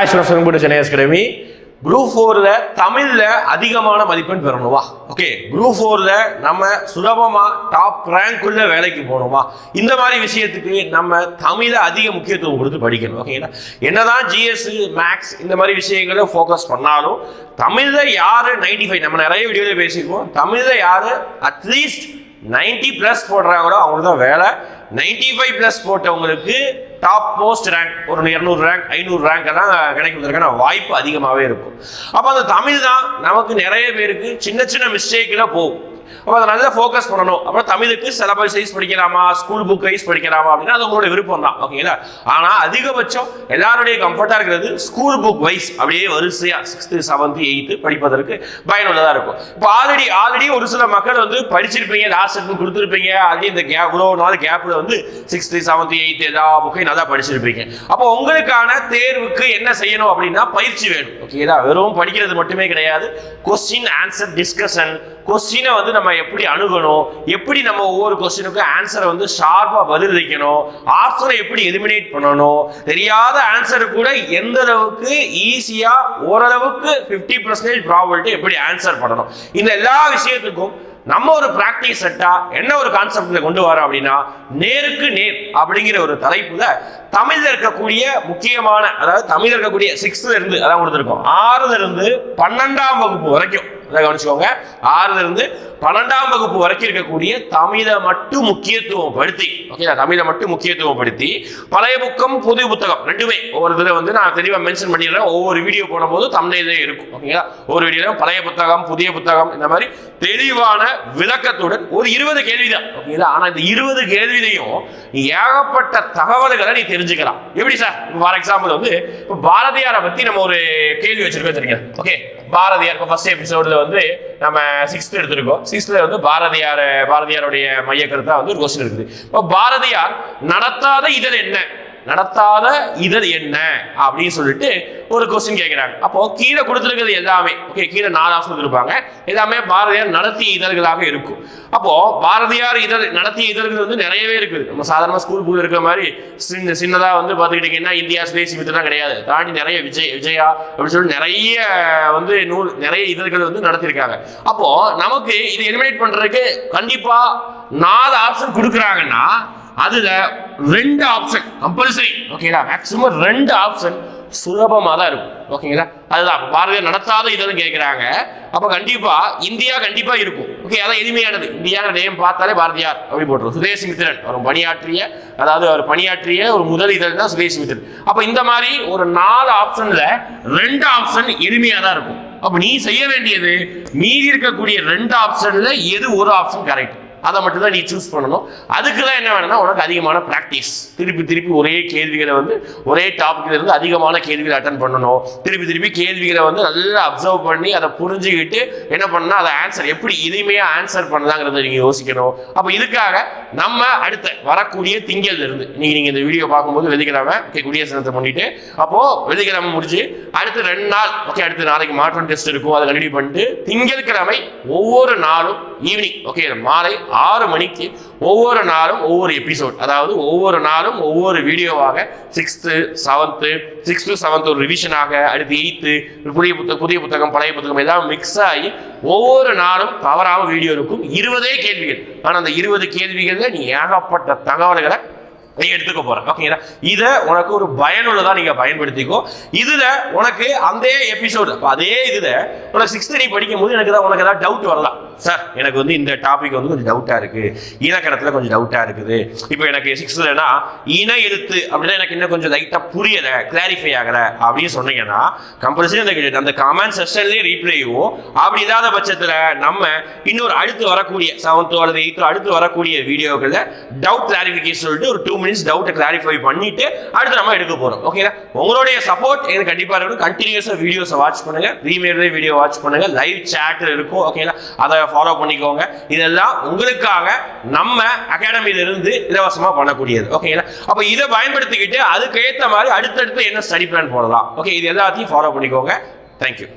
Hi students கூட Chennai academy group ஃபோரில் தமிழில் அதிகமான மதிப்பெண் பெறணுமா. ஓகே குரூப் ஃபோரில் நம்ம சுலபமாக டாப் ரேங்க்குள்ள வேலைக்கு போகணுமா. இந்த மாதிரி விஷயத்துக்கு நம்ம தமிழை அதிக முக்கியத்துவம் கொடுத்து படிக்கணும். ஓகேங்களா என்னதான் ஜிஎஸ் மேக்ஸ் இந்த மாதிரி விஷயங்களை ஃபோக்கஸ் பண்ணாலும் தமிழில் யார் நைன்டி ஃபைவ் நம்ம நிறைய வீடியோவில் பேசியிருக்கோம். தமிழில் யார் அட்லீஸ்ட் 90 ப்ளஸ் போடுறாங்களோ அவங்களுக்கு தான் வேலை. 95 ஃபைவ் ப்ளஸ் போட்டவங்களுக்கு டாப் மோஸ்ட் ரேங்க் ஒரு இரநூறு ரேங்க் ஐநூறு ரேங்க் எல்லாம் கிடைக்கிறதுக்கான வாய்ப்பு அதிகமாகவே இருக்கும். அப்போ அந்த தமிழ் தான் நமக்கு நிறைய பேருக்கு சின்ன சின்ன மிஸ்டேக்கில் போகும். அப்போ அதை நல்லா ஃபோக்கஸ் பண்ணணும். அப்புறம் தமிழுக்கு சிலபஸ் வைஸ் படிக்கலாமா ஸ்கூல் புக் வைஸ் படிக்கலாமா அப்படின்னா அது உங்களோட விருப்பம் தான். ஓகேங்களா ஆனால் அதிகபட்சம் எல்லாருடைய கம்ஃபர்ட்டாக இருக்கிறது ஸ்கூல் புக் வைஸ் அப்படியே வரிசையாக சிக்ஸ்த்து செவன்த்து எயித்து படிப்பதற்கு பயனுள்ளதாக இருக்கும். இப்போ ஆல்ரெடி ஆல்ரெடி ஒரு சில மக்கள் வந்து படிச்சிருப்பீங்க லாஸ்ட் செட்டும் கொடுத்துருப்பீங்க. ஆல்ரெடி இந்த கேப் இவ்வளோ நாள் கேப்பில் வந்து சிக்ஸ்த்து செவன்த்து எயித்து எல்லா புக்கையும் நல்லா படிச்சிருப்பீங்க. அப்போ உங்களுக்கான தேர்வுக்கு என்ன செய்யணும் அப்படின்னா பயிற்சி வேணும். ஓகேங்களா வெறும் படிக்கிறது மட்டுமே கிடையாது. கொஸ்டின் ஆன்சர் டிஸ்கஷன் கொஸ்டினை வந்து நம்ம எப்படி அணுகணும்? எப்படி நம்ம ஒவ்வொரு கொஸ்டினுக்கும் ஆன்சரை வந்து ஷார்ப்பாக பதிலளிக்கணும் ஆப்ஷனை எப்படி எலிமினேட் பண்ணணும்? தெரியாத ஆன்சர் கூட எந்த அளவுக்கு ஈஸியாக ஓரளவுக்கு ஃபிஃப்டி பர்சன்டேஜ் ப்ராபிலிட்டி எப்படி ஆன்சர் பண்ணணும்? இந்த எல்லா விஷயத்துக்கும் நம்ம ஒரு பிராக்டிஸ் செட்டா என்ன ஒரு கான்செப்ட்ல கொண்டு வரோம் அப்படின்னா நேருக்கு நேர் அப்படிங்கிற ஒரு தலைப்புல தமிழ்ல இருக்கக்கூடிய முக்கியமான அதாவது தமிழ்ல இருக்கக்கூடிய சிக்ஸ்த்ல இருந்து அதான் கொடுத்துருக்கோம் ஆறுல இருந்து பன்னெண்டாம் வகுப்பு வரைக்கும் அதை கவனிச்சுக்கோங்க. ஆறுல இருந்து பன்னெண்டாம் வகுப்பு வரைக்கும் இருக்கக்கூடிய தமிழை மட்டும் முக்கியத்துவம் படுத்தி ஓகேங்களா தமிழை மட்டும் முக்கியத்துவம் படுத்தி பழைய புக்கம் புது புத்தகம் ரெண்டுமே ஒவ்வொரு இதில் வந்து நான் தெளிவாக மென்ஷன் பண்ணிடுறேன். ஒவ்வொரு வீடியோ போடும்போது தமிழே இருக்கும் ஓகேங்களா ஒவ்வொரு வீடியோ பழைய புத்தகம் புதிய புத்தகம் இந்த மாதிரி தெளிவான விளக்கத்துடன் ஒரு இருபது கேள்வி தான் ஓகேங்களா ஆனால் இந்த இருபது கேள்வியிலையும் ஏகப்பட்ட தகவல்களை நீ தெரிஞ்சுக்கலாம். எப்படி சார் ஃபார் எக்ஸாம்பிள் வந்து இப்போ பாரதியாரை பற்றி நம்ம ஒரு கேள்வி வச்சிருக்கோம் தெரியுங்க ஓகே பாரதியார் இப்போ ஃபர்ஸ்ட் எபிசோடில் வந்து நம்ம சிக்ஸ்த் எடுத்திருக்கோம். சிக்ஸ்த்தில் வந்து பாரதியார் பாரதியாருடைய மைய கருத்தா வந்து ஒரு கொஸ்டின் இருக்குது. இப்போ பாரதியார் நடத்தாத இதழ் என்ன? நடத்தாத இதழ் என்ன? அப்படின்னு சொல்லிட்டு ஒரு கொஸ்டின் கேட்குறாங்க அப்போ கீழே கொடுத்துருக்கிறது எல்லாமே. ஓகே கீழே நாலு ஆப்ஷன் கொடுத்துருப்பாங்க. எல்லாமே பாரதியார் நடத்திய இதழ்களாக இருக்கும். அப்போ பாரதியார் இதழ் நடத்திய இதழ்கள் வந்து நிறையவே இருக்குது. நம்ம சாதாரணமாக ஸ்கூல் புக்கில் இருக்கிற மாதிரி சின்ன சின்னதாக வந்து பார்த்துக்கிட்டிங்கன்னா இந்தியா சுதேசி மித்திரம் கிடையாது. தாண்டி நிறைய விஜய் விஜயா அப்படின்னு சொல்லிட்டு நிறைய வந்து நூல் நிறைய இதழ்கள் வந்து நடத்தியிருக்காங்க. அப்போ நமக்கு இது எலிமினேட் பண்ணுறதுக்கு கண்டிப்பாக நாலு ஆப்ஷன் கொடுக்குறாங்கன்னா அதுல ரெண்டு ஆப்ஷன் கம்பல்சரி ஓகேங்களா மேக்ஸிமம் ரெண்டு ஆப்ஷன் சுலபமாக தான் இருக்கும். ஓகேங்களா அதுதான். பாரதியார் நடத்தாத இதெல்லாம் கேட்குறாங்க அப்போ கண்டிப்பாக இந்தியா கண்டிப்பாக இருக்கும். ஓகே அதான் எளிமையானது. இந்தியாவில் நேம் பார்த்தாலே பாரதியார் அப்படி போட்டுரும். சுதேஷ் மித்திரன். அவர் பணியாற்றிய அதாவது அவர் பணியாற்றிய ஒரு முதல் இதழ் தான் சுதேஷ் மித்திரன். அப்போ இந்த மாதிரி ஒரு நாலு ஆப்ஷனில் ரெண்டு ஆப்ஷன் எளிமையாக தான் இருக்கும். அப்போ நீ செய்ய வேண்டியது மீதி இருக்கக்கூடிய ரெண்டு ஆப்ஷனில் எது ஒரு ஆப்ஷன் கரெக்ட் அதை மட்டும் தான் நீ சூஸ் பண்ணணும். அதுக்கு தான் என்ன வேணும்னா உனக்கு அதிகமான ப்ராக்டிஸ் திருப்பி திருப்பி ஒரே கேள்விகளை வந்து ஒரே டாபிக்ல இருந்து அதிகமான கேள்விகளை அட்டன் பண்ணணும். திருப்பி திருப்பி கேள்விகளை வந்து நல்லா அப்சர்வ் பண்ணி அதை புரிஞ்சுக்கிட்டு என்ன பண்ணால் அதை ஆன்சர் எப்படி இனிமையாக ஆன்சர் பண்ணலாங்கிறத நீங்கள் யோசிக்கணும். அப்போ இதுக்காக நம்ம அடுத்த வரக்கூடிய திங்கள் இருந்து இன்னைக்கு நீங்கள் இந்த வீடியோ பார்க்கும்போது வெள்ளிக்கிழமை ஓகே குடியரசு பண்ணிட்டு அப்போது வெள்ளிக்கிழமை முடிஞ்சு அடுத்து ரெண்டு நாள் ஓகே அடுத்து நாளைக்கு மாற்றம் டெஸ்ட் இருக்கும். அதை கண்டினியூ பண்ணிட்டு திங்கட்கிழமை ஒவ்வொரு நாளும் ஈவினிங் ஓகே மாலை ஆறு மணிக்கு ஒவ்வொரு நாளும் ஒவ்வொரு எபிசோட் அதாவது ஒவ்வொரு நாளும் ஒவ்வொரு வீடியோவாக சிக்ஸ்த்து செவன்த்து சிக்ஸ்த்து செவன்த் ஒரு ரிவிஷனாக அடுத்து எயித்து புதிய புத்தகம் புதிய புத்தகம் பழைய புத்தகம் எல்லாம் மிக்ஸ் ஆகி ஒவ்வொரு நாளும் தவறாம வீடியோ இருக்கும். இருபதே கேள்விகள். ஆனால் அந்த இருபது கேள்விகளில் நீ ஏகப்பட்ட தகவல்களை நீ எடுத்துக்க போற. ஓகேங்களா இதை உனக்கு ஒரு பயனுள்ளதா நீங்க பயன்படுத்திக்கோ. இதுல உனக்கு அந்த எபிசோடு அதே இதுல உனக்கு சிக்ஸ்த் நீ படிக்கும் போது எனக்கு தான் உனக்கு ஏதாவது டவுட் வரலாம். சார் எனக்கு வந்து இந்த டாபிக் வந்து கொஞ்சம் டவுட்டா இருக்கு. இலக்கணத்துல கொஞ்சம் டவுட்டா இருக்குது. இப்போ எனக்கு சிக்ஸ்த்லனா இன எழுத்து அப்படின்னா எனக்கு இன்னும் கொஞ்சம் லைட்டா புரியல கிளாரிஃபை ஆகல அப்படின்னு சொன்னீங்கன்னா கம்பல்சரி அந்த அந்த கமெண்ட் செஷன்லேயே ரீப்ளேயும் அப்படி இல்லாத பட்சத்துல நம்ம இன்னொரு அடுத்து வரக்கூடிய செவன்த்தோ அல்லது எயித்தோ அடுத்து வரக்கூடிய வீடியோக்களில் டவுட் கிளாரிஃபிகேஷன் சொல்லிட்டு ஒரு டூ மினிட்ஸ் டவுட்டை கிளாரிஃபை பண்ணிட்டு அடுத்து நம்ம எடுக்க போறோம். ஓகேங்களா உங்களுடைய சப்போர்ட் எனக்கு கண்டிப்பாக இருக்கணும். கண்டினியூஸாக வீடியோஸை வாட்ச் பண்ணுங்க. ப்ரீமியர்லேயே வீடியோ வாட்ச் பண்ணுங்க. லைவ் சேட் இருக்கும். ஓகேங்களா அதை ஃபாலோ பண்ணிக்கோங்க. இதெல்லாம் உங்களுக்காக நம்ம அகாடமியிலிருந்து இலவசமாக பண்ணக்கூடியது. ஓகேங்களா அப்போ இதை பயன்படுத்திக்கிட்டு அதுக்கு ஏற்ற மாதிரி அடுத்தடுத்து என்ன ஸ்டடி பிளான் போடலாம். ஓகே இது எல்லாத்தையும் ஃபாலோ பண்ணிக்கோங்க. தேங்க்யூ